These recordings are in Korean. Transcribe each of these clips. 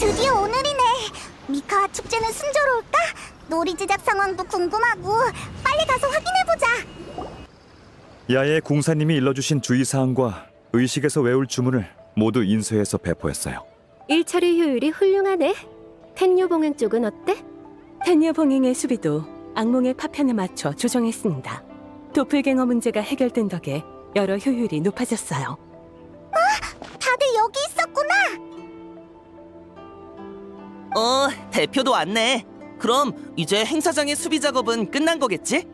드디어 오늘이네. 미카와 축제는 순조로울까? 놀이 제작 상황도 궁금하고 빨리 가서 확인해보자. 야외 공사님이 일러주신 주의사항과 의식에서 외울 주문을 모두 인쇄해서 배포했어요. 일처리 효율이 훌륭하네. 텐유 봉행 쪽은 어때? 텐유 봉행의 수비도 악몽의 파편에 맞춰 조정했습니다. 도플갱어 문제가 해결된 덕에 여러 효율이 높아졌어요. 다들 여기 있었구나. 어, 대표도 왔네. 그럼 이제 행사장의 수비 작업은 끝난 거겠지?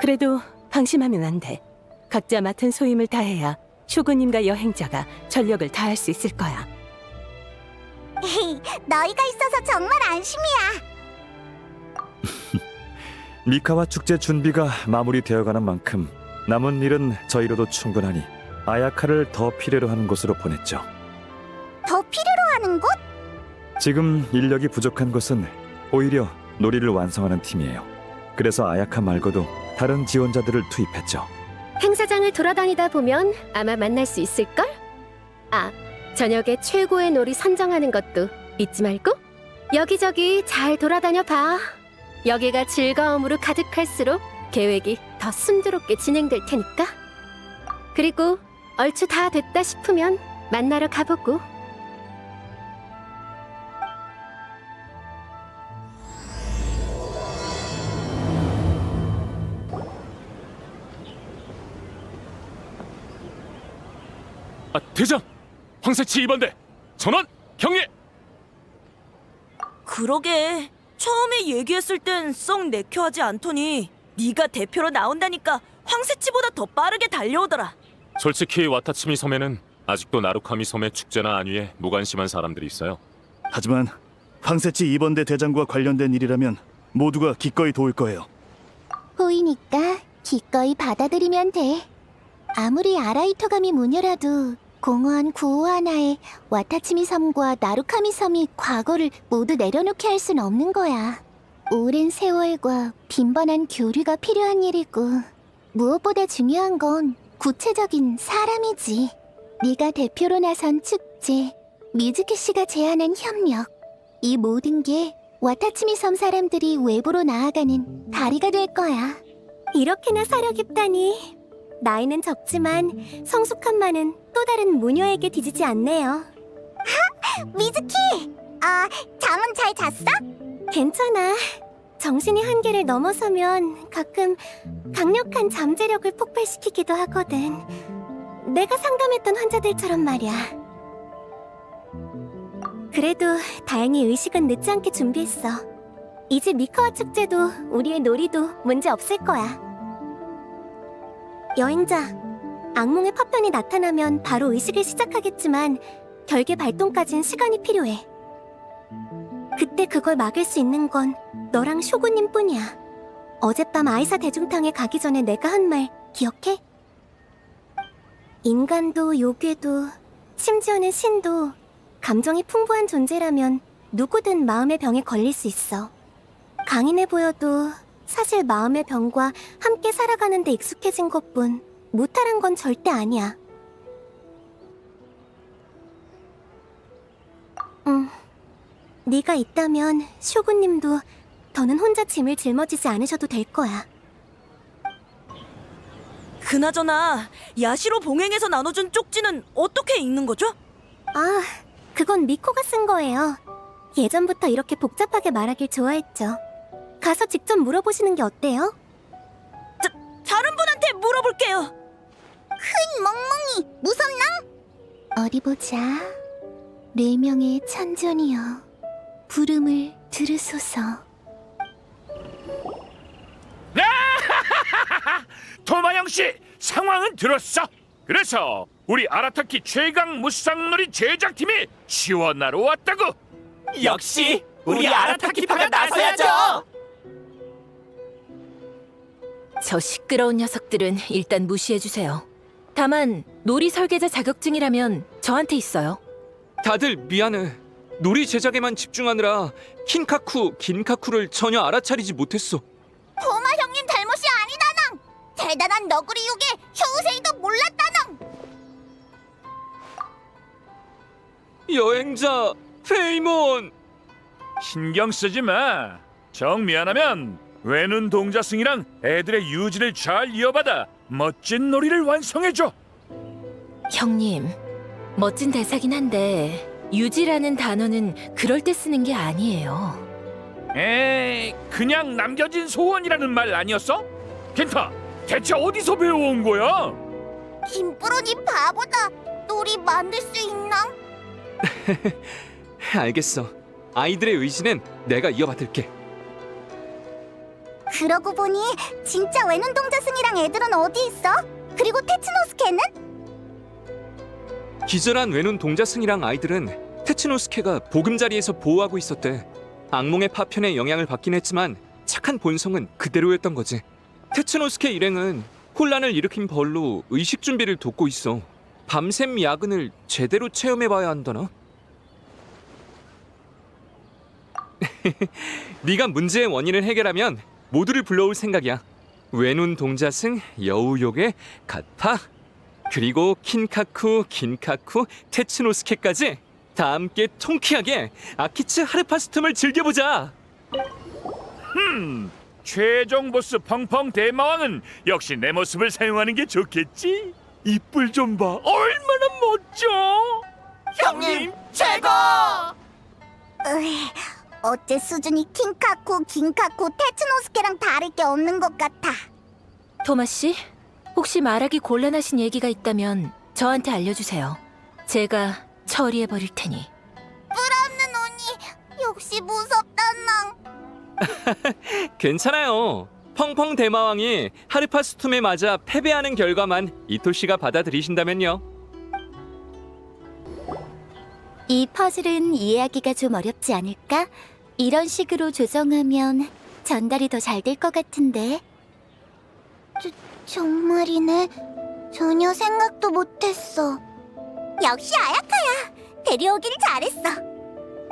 그래도 방심하면 안 돼. 각자 맡은 소임을 다해야 쇼구님과 여행자가 전력을 다할 수 있을 거야. 너희가 있어서 정말 안심이야. 미카와 축제 준비가 마무리되어가는 만큼 남은 일은 저희로도 충분하니 아야카를 더 필요로 하는 곳으로 보냈죠. 더 필요로 하는 곳? 지금 인력이 부족한 것은 오히려 놀이를 완성하는 팀이에요. 그래서 아야카 말고도 다른 지원자들을 투입했죠. 행사장을 돌아다니다 보면 아마 만날 수 있을걸? 아, 저녁에 최고의 놀이 선정하는 것도 잊지 말고 여기저기 잘 돌아다녀 봐. 여기가 즐거움으로 가득할수록 계획이 더 순조롭게 진행될 테니까. 그리고 얼추 다 됐다 싶으면 만나러 가보고. 아, 대장! 황새치 2번대! 전원! 경례! 그러게 처음에 얘기했을 땐 썩 내켜하지 않더니 네가 대표로 나온다니까 황새치보다 더 빠르게 달려오더라 솔직히 와타치미 섬에는 아직도 나루카미 섬의 축제나 안위에 무관심한 사람들이 있어요. 하지만 황새치 2번대 대장과 관련된 일이라면 모두가 기꺼이 도울 거예요. 보이니까 기꺼이 받아들이면 돼. 아무리 아라이토가미 무녀라도 공허한 구호 하나에 와타치미 섬과 나루카미 섬이 과거를 모두 내려놓게 할 순 없는 거야. 오랜 세월과 빈번한 교류가 필요한 일이고 무엇보다 중요한 건 구체적인 사람이지. 네가 대표로 나선 축제, 미즈키 씨가 제안한 협력, 이 모든 게 와타치미 섬 사람들이 외부로 나아가는 다리가 될 거야. 이렇게나 사려 깊다니. 나이는 적지만 성숙함만은 또 다른 무녀에게 뒤지지 않네요. 미즈키! 아, 잠은 잘 잤어? 괜찮아. 정신이 한계를 넘어서면 가끔 강력한 잠재력을 폭발시키기도 하거든. 내가 상담했던 환자들처럼 말이야. 그래도 다행히 의식은 늦지 않게 준비했어. 이제 미카와 축제도 우리의 놀이도 문제 없을 거야. 여행자, 악몽의 파편이 나타나면 바로 의식을 시작하겠지만 결계 발동까진 시간이 필요해. 그때 그걸 막을 수 있는 건 너랑 쇼구님 뿐이야. 어젯밤 아이사 대중탕에 가기 전에 내가 한 말 기억해? 인간도 요괴도 심지어는 신도 감정이 풍부한 존재라면 누구든 마음의 병에 걸릴 수 있어. 강인해 보여도 사실 마음의 병과 함께 살아가는 데 익숙해진 것뿐 무탈한 건 절대 아니야. 음. 네가 있다면 쇼구님도 더는 혼자 짐을 짊어지지 않으셔도 될 거야. 그나저나 야시로 봉행에서 나눠준 쪽지는 어떻게 읽는 거죠? 아, 그건 미코가 쓴 거예요. 예전부터 이렇게 복잡하게 말하길 좋아했죠. 가서 직접 물어보시는 게 어때요? 다른 분한테 물어볼게요 큰 멍멍이 무섭나? 어디 보자. 네 명의 천존이여 부름을 들으소서. 도마영 씨, 상황은 들었어. 그래서 우리 아라타키 최강 무쌍놀이 제작팀이 지원하러 왔다고. 역시 우리 아라타키파가 나서야죠. 저 시끄러운 녀석들은 일단 무시해주세요. 다만 놀이 설계자 자격증이라면 저한테 있어요. 다들 미안해. 놀이 제작에만 집중하느라 킨카쿠, 긴카쿠를 전혀 알아차리지 못했어. 도마 형님 잘못이 아니다낭. 대단한 너구리 육의 효우세이도 몰랐다낭. 여행자 페이몬. 신경 쓰지 마. 정 미안하면 외눈 동자승이랑 애들의 유지를 잘 이어받아 멋진 놀이를 완성해줘. 형님, 멋진 대사긴 한데 유지라는 단어는 그럴 때 쓰는 게 아니에요. 에이, 그냥 남겨진 소원이라는 말 아니었어? 켄타, 대체 어디서 배워온 거야? 김부로니 바보다. 놀이 만들 수 있나? 알겠어. 아이들의 의지는 내가 이어받을게. 그러고 보니 진짜 외눈동자 승이랑 애들은 어디 있어? 그리고 테츠노스케는? 기절한 외눈 동자승이랑 아이들은 테츠노스케가 보금자리에서 보호하고 있었대. 악몽의 파편에 영향을 받긴 했지만 착한 본성은 그대로였던 거지. 테츠노스케 일행은 혼란을 일으킨 벌로 의식 준비를 돕고 있어. 밤샘 야근을 제대로 체험해봐야 한다나? 네가 문제의 원인을 해결하면 모두를 불러올 생각이야. 외눈 동자승, 여우요괴, 갓파, 그리고 킨카쿠, 긴카쿠, 테츠노스케까지 다 함께 통쾌하게 아키츠 하르파스툼을 즐겨보자. 흠, 최종 보스 펑펑 대마왕은 역시 내 모습을 사용하는 게 좋겠지? 이뿔 좀 봐, 얼마나 멋져! 형님 최고! 으이, 어째 수준이 킹카쿠, 긴카쿠, 테츠노스케랑 다를 게 없는 것 같아. 토마 씨, 혹시 말하기 곤란하신 얘기가 있다면 저한테 알려주세요. 제가 처리해 버릴 테니. 괜찮아요. 펑펑 대마왕이 하르파스툼에 맞아 패배하는 결과만 이토 씨가 받아들이신다면요. 이 퍼즐은 이해하기가 좀 어렵지 않을까? 이런 식으로 조정하면 전달이 더 잘 될 것 같은데. 저, 정말이네. 전혀 생각도 못했어. 역시 아야카야. 데려오길 잘했어.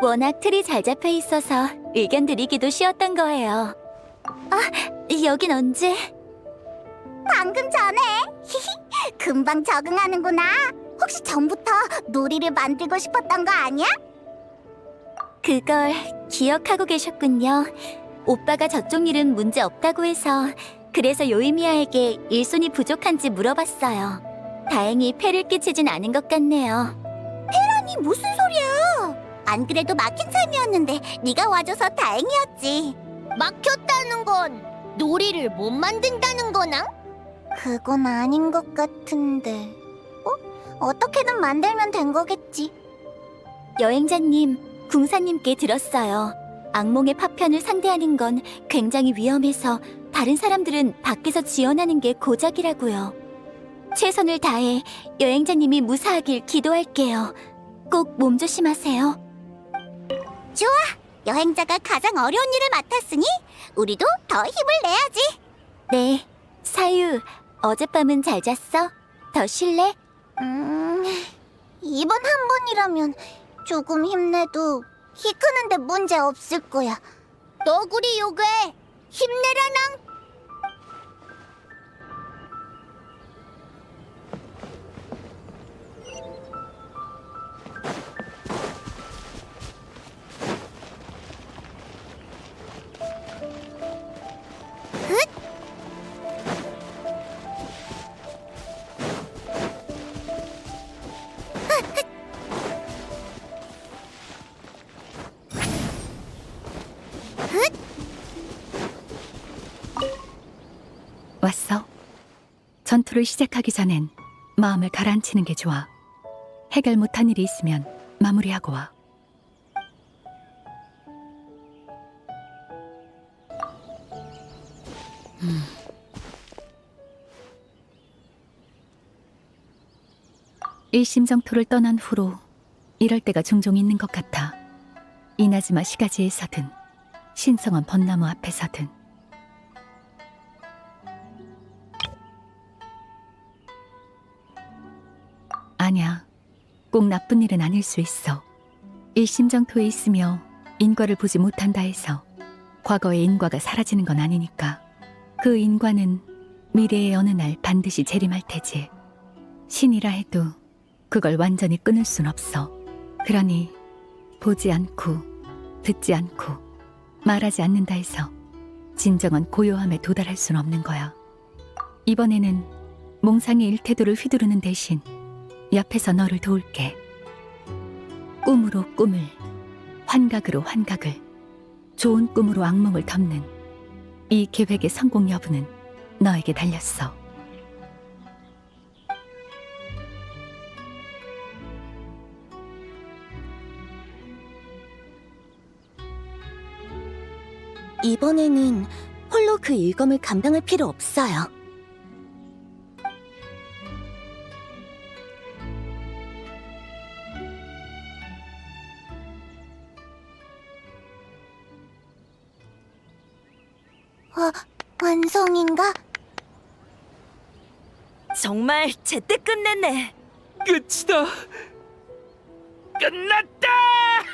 워낙 틀이 잘 잡혀 있어서 의견 드리기도 쉬웠던 거예요. 아, 여긴 언제? 방금 전에. 금방 적응하는구나. 혹시 전부터 놀이를 만들고 싶었던 거 아니야? 그걸 기억하고 계셨군요. 오빠가 저쪽 일은 문제 없다고 해서 그래서 요이미아에게 일손이 부족한지 물어봤어요. 다행히 폐를 끼치진 않은 것 같네요. 폐라니 무슨 소리야? 안 그래도 막힌 참이었는데 네가 와줘서 다행이었지. 막혔다는 건 놀이를 못 만든다는 거나? 그건 아닌 것 같은데. 어? 어떻게든 만들면 된 거겠지. 여행자님, 궁사님께 들었어요. 악몽의 파편을 상대하는 건 굉장히 위험해서 다른 사람들은 밖에서 지원하는 게 고작이라고요. 최선을 다해 여행자님이 무사하길 기도할게요. 꼭 몸조심하세요. 좋아! 여행자가 가장 어려운 일을 맡았으니 우리도 더 힘을 내야지. 네, 사유, 어젯밤은 잘 잤어? 더 쉴래? 음, 이번 한 번이라면 조금 힘내도 키 크는데 문제 없을 거야. 너구리 요괴 힘내라낭. 전투를 시작하기 전엔 마음을 가라앉히는 게 좋아. 해결 못한 일이 있으면 마무리하고 와. 음. 일심정토를 떠난 후로 이럴 때가 종종 있는 것 같아. 이나즈마 시가지에서든 신성한 벚나무 앞에서든 꼭 나쁜 일은 아닐 수 있어. 일심정토에 있으며 인과를 보지 못한다 해서 과거의 인과가 사라지는 건 아니니까. 그 인과는 미래의 어느 날 반드시 재림할 테지. 신이라 해도 그걸 완전히 끊을 순 없어. 그러니 보지 않고 듣지 않고 말하지 않는다 해서 진정한 고요함에 도달할 순 없는 거야. 이번에는 몽상의 일태도를 휘두르는 대신 옆에서 너를 도울게. 꿈으로 꿈을, 환각으로 환각을, 좋은 꿈으로 악몽을 덮는 이 계획의 성공 여부는 너에게 달렸어. 이번에는 홀로 그 일검을 감당할 필요 없어요. 와, 완성인가? 정말 제때 끝냈네. 끝이다. 끝났다!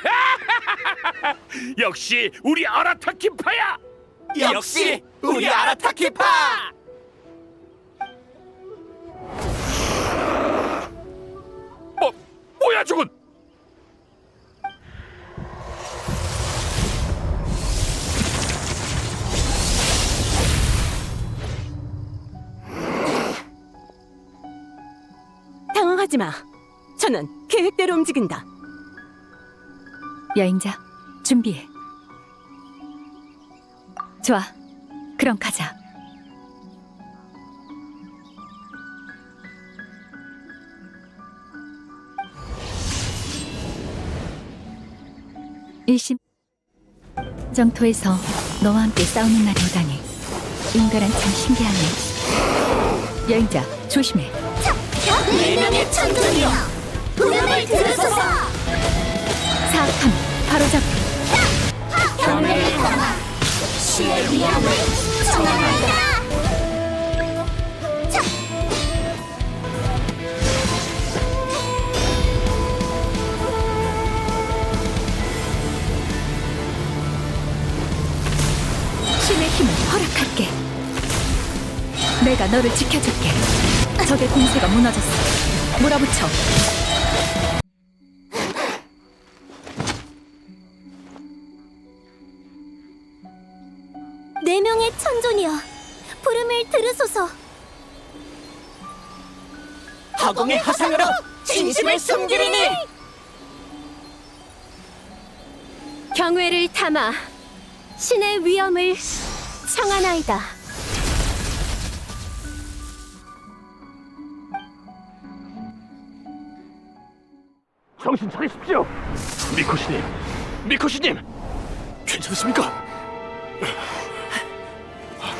역시 우리 아라타키파야! 역시 우리 아라타키파! 뭐, 뭐야 저건? 당황하지 마. 저는 계획대로 움직인다. 여행자, 준비해. 좋아. 그럼 가자. 일심 정토에서 너와 함께 싸우는 날이 오다니 인간은 참 신기하네. 여행자, 조심해. 네 명의 천둥이여, 부름을 들으소서. 사악함, 바로잡기. 경례를 담아 신의 위함을 청하나이다. 신의 힘을 허락할게. 내가 너를 지켜줄게. 적의 공세가 무너졌어. 몰아붙여. 네 명의 천존이여, 부름을 들으소서. 화공의 화상으로 진심을 숨기리니! 경외를 담아 신의 위엄을 청하나이다. 정신 차리십시오! 미코시님! 미코시님! 괜찮으십니까?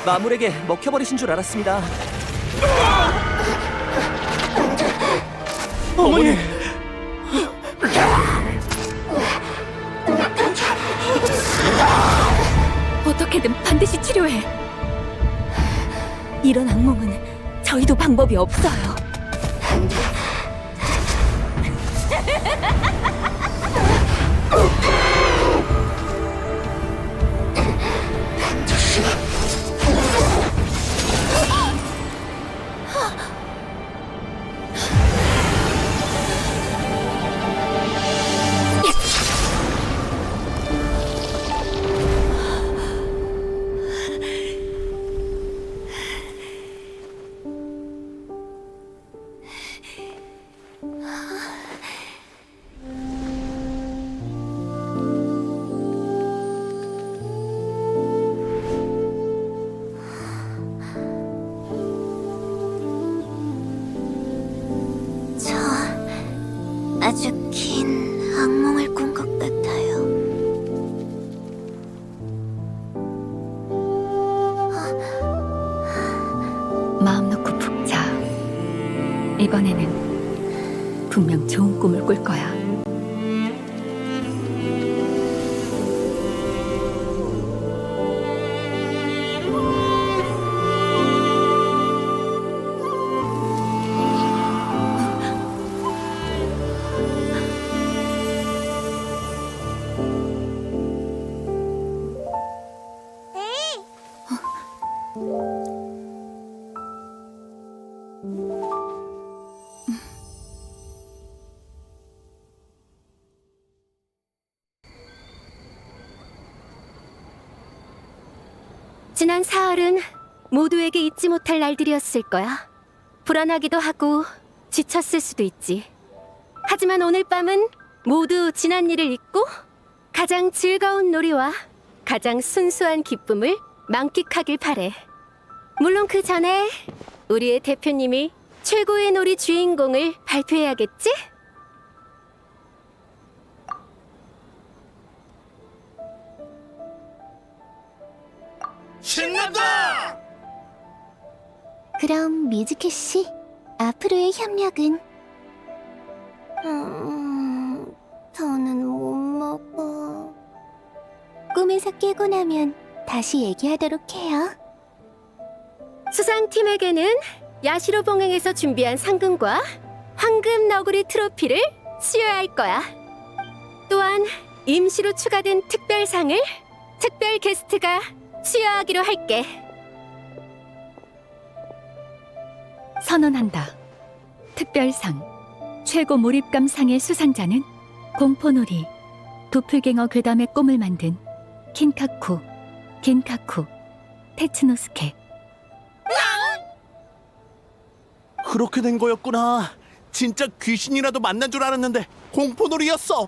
마물에게 먹혀버리신 줄 알았습니다. 어머니! 어떻게든 반드시 치료해. 이런 악몽은 저희도 방법이 없어요. 지난 사흘은 모두에게 잊지 못할 날들이었을 거야. 불안하기도 하고 지쳤을 수도 있지. 하지만 오늘 밤은 모두 지난 일을 잊고 가장 즐거운 놀이와 가장 순수한 기쁨을 만끽하길 바래. 물론 그 전에 우리의 대표님이 최고의 놀이 주인공을 발표해야겠지? 신난다! 그럼 미즈키 씨, 앞으로의 협력은? 음, 저는 못 먹어. 꿈에서 깨고 나면 다시 얘기하도록 해요. 수상팀에게는 야시로 봉행에서 준비한 상금과 황금 너구리 트로피를 수여할 거야. 또한 임시로 추가된 특별상을 특별 게스트가 수여하기로 할게. 선언한다. 특별상 최고 몰입감상의 수상자는 공포놀이 도플갱어 괴담의 꿈을 만든 킨카쿠, 긴카쿠, 테츠노스케. 그렇게 된 거였구나. 진짜 귀신이라도 만난 줄 알았는데 공포놀이였어.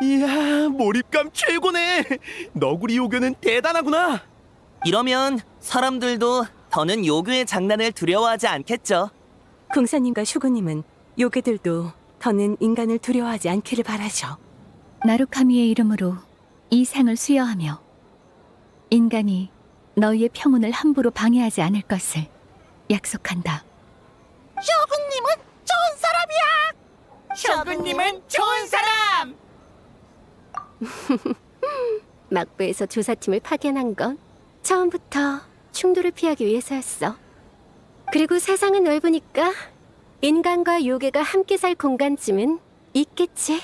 이야, 몰입감 최고네. 너구리 요괴는 대단하구나. 이러면 사람들도 더는 요괴의 장난을 두려워하지 않겠죠. 궁사님과 슈구님은 요괴들도 더는 인간을 두려워하지 않기를 바라셔. 나루카미의 이름으로 이 상을 수여하며 인간이 너희의 평온을 함부로 방해하지 않을 것을 약속한다. 셔군님은 좋은 사람이야. 셔군님은 좋은 사람. 막부에서 조사팀을 파견한 건 처음부터 충돌을 피하기 위해서였어. 그리고 세상은 넓으니까 인간과 요괴가 함께 살 공간쯤은 있겠지.